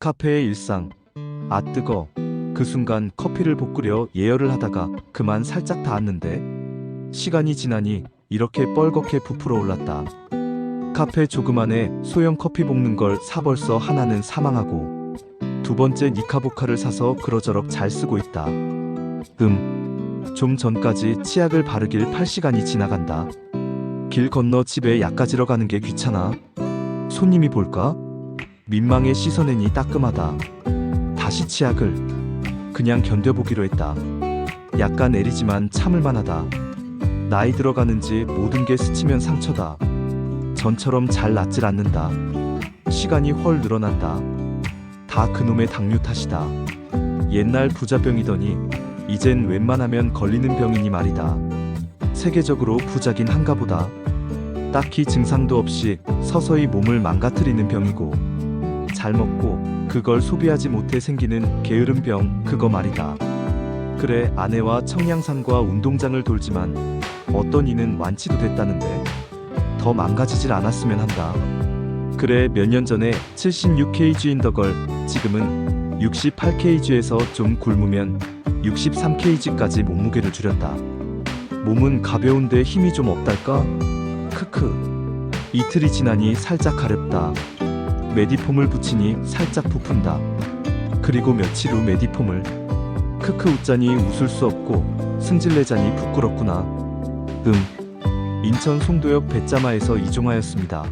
카페의 일상. 아 뜨거. 그 순간 커피를 볶으려 예열을 하다가 그만 살짝 닿았는데 시간이 지나니 이렇게 뻘겋게 부풀어 올랐다. 카페 조그만에 소형 커피 볶는 걸 사 벌써 하나는 사망하고 두 번째 니카보카를 사서 그러저럭 잘 쓰고 있다. 음. 좀 전까지 치약을 바르길 8시간이 지나간다. 길 건너 집에 약 가지러 가는 게 귀찮아. 손님이 볼까? 민망해 씻어내니 따끔하다. 다시 치약을 그냥 견뎌보기로 했다. 약간 애리지만 참을 만하다. 나이 들어가는지 모든 게 스치면 상처다. 전처럼 잘 낫질 않는다. 시간이 헐 늘어난다. 다 그놈의 당뇨 탓이다. 옛날 부자병이더니 이젠 웬만하면 걸리는 병이니 말이다. 세계적으로 부자긴 한가 보다. 딱히 증상도 없이 서서히 몸을 망가뜨리는 병이고 잘 먹고 그걸 소비하지 못해 생기는 게으른 병 그거 말이다. 그래 아내와 청량산과 운동장을 돌지만 어떤 이는 완치도 됐다는데 더 망가지질 않았으면 한다. 그래 몇 년 전에 76kg인 덕걸 지금은 68kg에서 좀 굶으면 63kg까지 몸무게를 줄였다. 몸은 가벼운데 힘이 좀 없달까? 크크. 이틀이 지나니 살짝 가렵다. 메디폼을 붙이니 살짝 부푼다. 그리고 며칠 후 메디폼을 크크 웃자니 웃을 수 없고 승질내자니 부끄럽구나. 음. 인천 송도역 배짜마에서 이종하였습니다.